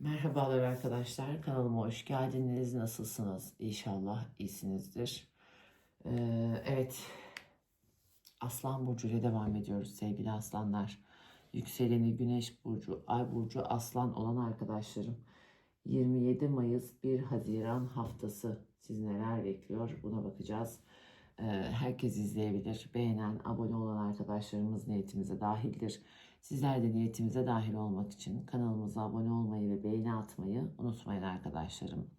Merhabalar arkadaşlar. Kanalıma hoş geldiniz. Nasılsınız? İnşallah iyisinizdir. Ee, evet. Aslan Burcu ile devam ediyoruz sevgili aslanlar. Yükseleni Güneş Burcu, Ay Burcu Aslan olan arkadaşlarım. 27 Mayıs 1 Haziran haftası siz neler bekliyor buna bakacağız. Ee, herkes izleyebilir. Beğenen, abone olan arkadaşlarımız niyetimize dahildir. Sizler de niyetimize dahil olmak için kanalımıza abone olmayı ve beğeni atmayı unutmayın arkadaşlarım.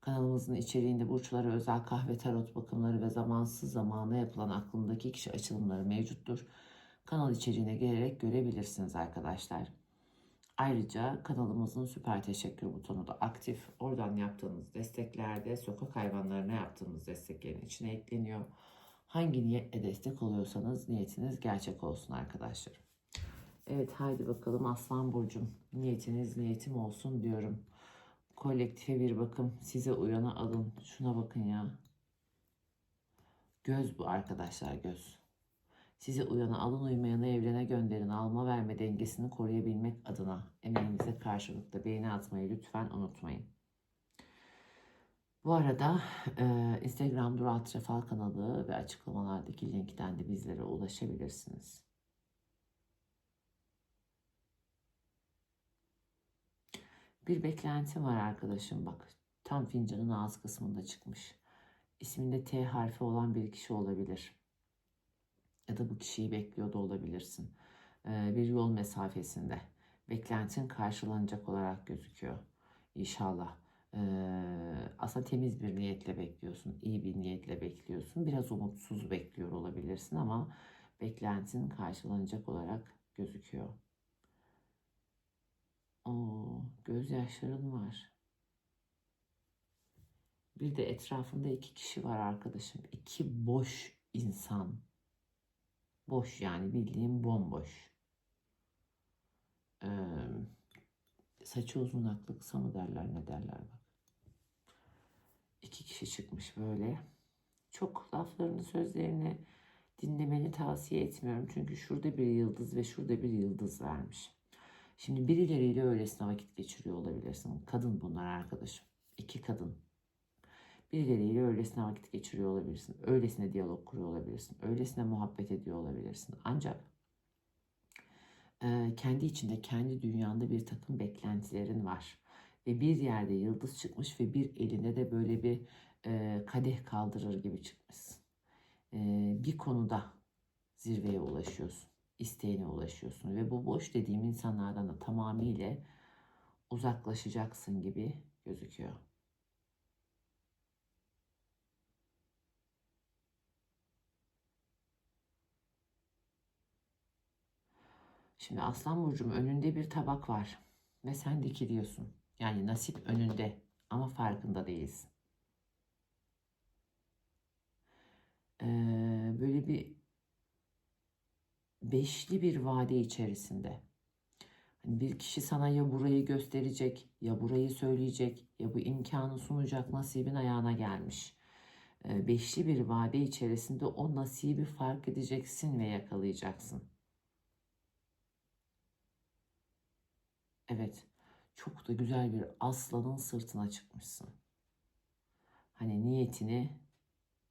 Kanalımızın içeriğinde burçlara özel kahve tarot bakımları ve zamansız zamana yapılan aklımdaki kişi açılımları mevcuttur. Kanal içeriğine gelerek görebilirsiniz arkadaşlar. Ayrıca kanalımızın süper teşekkür butonu da aktif. Oradan yaptığımız desteklerde sokak hayvanlarına yaptığımız desteklerin içine ekleniyor. Hangi niyetle destek oluyorsanız niyetiniz gerçek olsun arkadaşlar. Evet haydi bakalım Aslan Burcum. Niyetiniz niyetim olsun diyorum. Kolektife bir bakım. Size uyana alın. Şuna bakın ya. Göz bu arkadaşlar göz. Size uyana alın uymayanı evrene gönderin. Alma verme dengesini koruyabilmek adına emeğinize karşılıklı beğeni atmayı lütfen unutmayın. Bu arada e, Instagram Durat Refal kanalı ve açıklamalardaki linkten de bizlere ulaşabilirsiniz. Bir beklentim var arkadaşım bak. Tam fincanın ağız kısmında çıkmış. İsminde T harfi olan bir kişi olabilir. Ya da bu kişiyi bekliyor da olabilirsin. Ee, bir yol mesafesinde. Beklentin karşılanacak olarak gözüküyor. İnşallah. Ee, aslında temiz bir niyetle bekliyorsun. iyi bir niyetle bekliyorsun. Biraz umutsuz bekliyor olabilirsin ama beklentin karşılanacak olarak gözüküyor. Oo, gözyaşların var. Bir de etrafında iki kişi var arkadaşım. İki boş insan. Boş yani bildiğim bomboş. Ee, saçı uzun aklı kısa mı derler ne derler bak. İki kişi çıkmış böyle. Çok laflarını sözlerini dinlemeni tavsiye etmiyorum. Çünkü şurada bir yıldız ve şurada bir yıldız vermiş. Şimdi birileriyle öylesine vakit geçiriyor olabilirsin. Kadın bunlar arkadaşım. İki kadın. Birileriyle öylesine vakit geçiriyor olabilirsin. Öylesine diyalog kuruyor olabilirsin. Öylesine muhabbet ediyor olabilirsin. Ancak e, kendi içinde, kendi dünyanda bir takım beklentilerin var. Ve bir yerde yıldız çıkmış ve bir elinde de böyle bir e, kadeh kaldırır gibi çıkmışsın. E, bir konuda zirveye ulaşıyorsun isteğine ulaşıyorsun ve bu boş dediğim insanlardan da tamamıyla uzaklaşacaksın gibi gözüküyor. Şimdi Aslan Burcu'm önünde bir tabak var ve sen dikiliyorsun. Yani nasip önünde ama farkında değilsin. Ee, böyle bir beşli bir vade içerisinde. Hani bir kişi sana ya burayı gösterecek, ya burayı söyleyecek, ya bu imkanı sunacak nasibin ayağına gelmiş. Ee, beşli bir vade içerisinde o nasibi fark edeceksin ve yakalayacaksın. Evet, çok da güzel bir aslanın sırtına çıkmışsın. Hani niyetini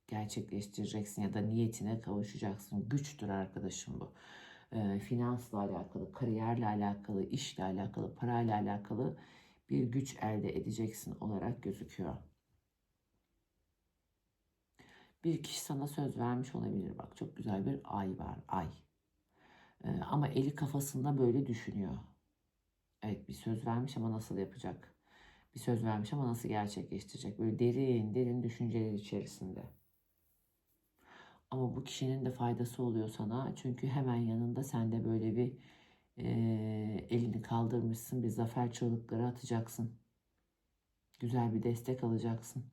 gerçekleştireceksin ya da niyetine kavuşacaksın. Güçtür arkadaşım bu. E, finansla alakalı, kariyerle alakalı, işle alakalı, parayla alakalı bir güç elde edeceksin olarak gözüküyor. Bir kişi sana söz vermiş olabilir. Bak çok güzel bir ay var. Ay. E, ama eli kafasında böyle düşünüyor. Evet bir söz vermiş ama nasıl yapacak? Bir söz vermiş ama nasıl gerçekleştirecek? Böyle derin derin düşünceler içerisinde. Ama bu kişinin de faydası oluyor sana. Çünkü hemen yanında sen de böyle bir e, elini kaldırmışsın. Bir zafer çığlıkları atacaksın. Güzel bir destek alacaksın.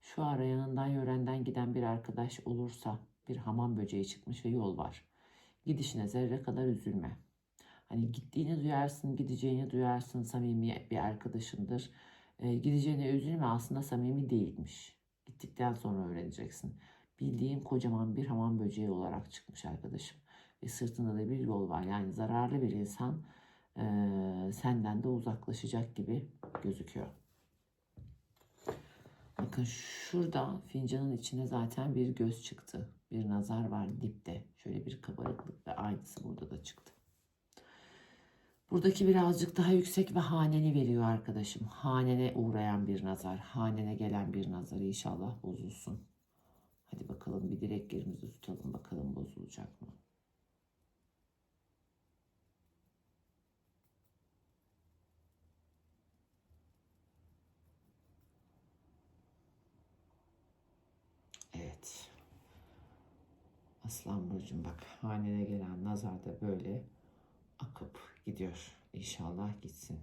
Şu ara yanından yörenden giden bir arkadaş olursa bir hamam böceği çıkmış ve yol var. Gidişine zerre kadar üzülme. Hani gittiğini duyarsın, gideceğini duyarsın, samimi bir arkadaşındır. E, gideceğine üzülme aslında samimi değilmiş. Gittikten sonra öğreneceksin. bildiğin kocaman bir hamam böceği olarak çıkmış arkadaşım. Ve sırtında da bir yol var. Yani zararlı bir insan eee, senden de uzaklaşacak gibi gözüküyor. Bakın şurada fincanın içine zaten bir göz çıktı. Bir nazar var dipte. Şöyle bir kabarıklık ve aynısı burada da çıktı. Buradaki birazcık daha yüksek ve haneni veriyor arkadaşım. Hanene uğrayan bir nazar. Hanene gelen bir nazar inşallah bozulsun. Hadi bakalım bir dileklerimizi tutalım bakalım bozulacak mı? Evet. Aslan Burcu'm bak hanene gelen nazar da böyle akıp gidiyor. İnşallah gitsin.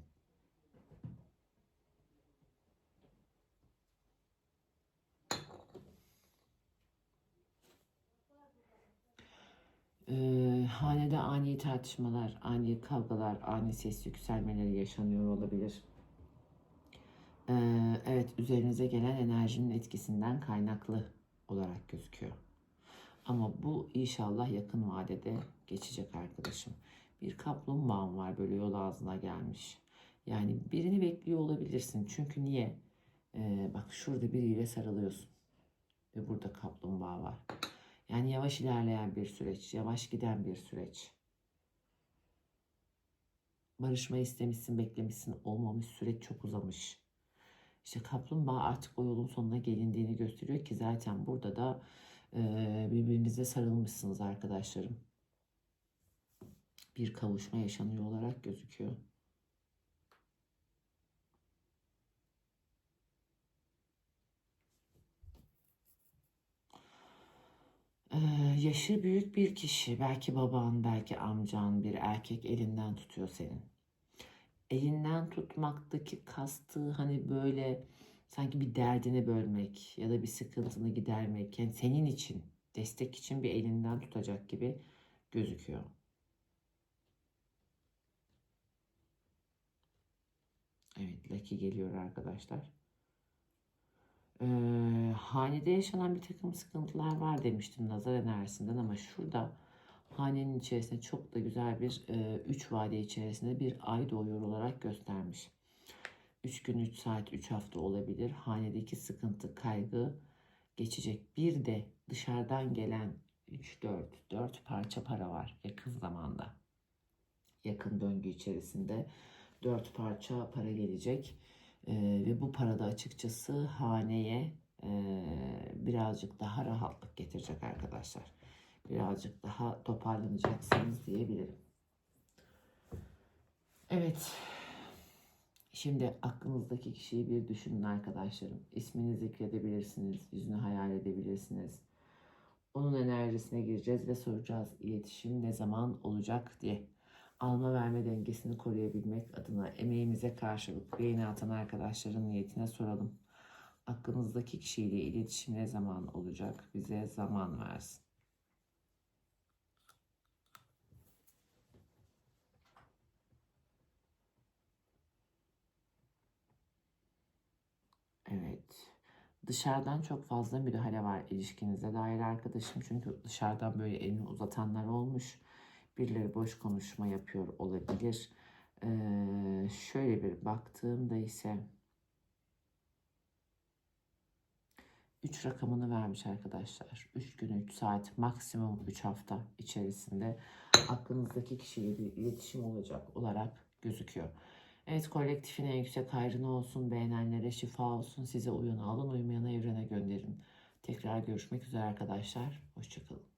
Ee, hanede ani tartışmalar, ani kavgalar, ani ses yükselmeleri yaşanıyor olabilir. Ee, evet, üzerinize gelen enerjinin etkisinden kaynaklı olarak gözüküyor. Ama bu inşallah yakın vadede geçecek arkadaşım. Bir kaplumbağam var böyle yol ağzına gelmiş. Yani birini bekliyor olabilirsin. Çünkü niye? Ee, bak şurada biriyle sarılıyorsun. Ve burada kaplumbağa var. Yani yavaş ilerleyen bir süreç, yavaş giden bir süreç. Barışma istemişsin, beklemişsin, olmamış, süreç çok uzamış. İşte kaplumbağa artık o yolun sonuna gelindiğini gösteriyor ki zaten burada da e, birbirinize sarılmışsınız arkadaşlarım. Bir kavuşma yaşanıyor olarak gözüküyor. Ee, yaşı büyük bir kişi, belki baban, belki amcan, bir erkek elinden tutuyor senin. Elinden tutmaktaki kastığı hani böyle sanki bir derdini bölmek ya da bir sıkıntını gidermek, yani senin için, destek için bir elinden tutacak gibi gözüküyor. Evet, Lucky geliyor arkadaşlar. Ee, hanede yaşanan bir takım sıkıntılar var demiştim nazar enerjisinden ama şurada hanenin içerisinde çok da güzel bir 3 vade içerisinde bir ay doğuyor olarak göstermiş. 3 gün 3 saat 3 hafta olabilir. Hanedeki sıkıntı kaygı geçecek. Bir de dışarıdan gelen 3 4 4 parça para var yakın zamanda. Yakın döngü içerisinde 4 parça para gelecek. Ee, ve bu parada açıkçası haneye e, birazcık daha rahatlık getirecek arkadaşlar. Birazcık daha toparlanacaksınız diyebilirim. Evet. Şimdi aklınızdaki kişiyi bir düşünün arkadaşlarım. İsmini zikredebilirsiniz, yüzünü hayal edebilirsiniz. Onun enerjisine gireceğiz ve soracağız iletişim ne zaman olacak diye alma verme dengesini koruyabilmek adına emeğimize karşılık beğeni atan arkadaşların niyetine soralım. Aklınızdaki kişiyle iletişim ne zaman olacak? Bize zaman versin. Evet. Dışarıdan çok fazla müdahale var ilişkinize dair arkadaşım. Çünkü dışarıdan böyle elini uzatanlar olmuş. Birileri boş konuşma yapıyor olabilir. Ee, şöyle bir baktığımda ise 3 rakamını vermiş arkadaşlar. 3 gün 3 saat maksimum 3 hafta içerisinde aklınızdaki kişiyle bir iletişim olacak olarak gözüküyor. Evet kolektifin en yüksek hayrına olsun. Beğenenlere şifa olsun. Size uyana alın uymayana evrene gönderin. Tekrar görüşmek üzere arkadaşlar. Hoşçakalın.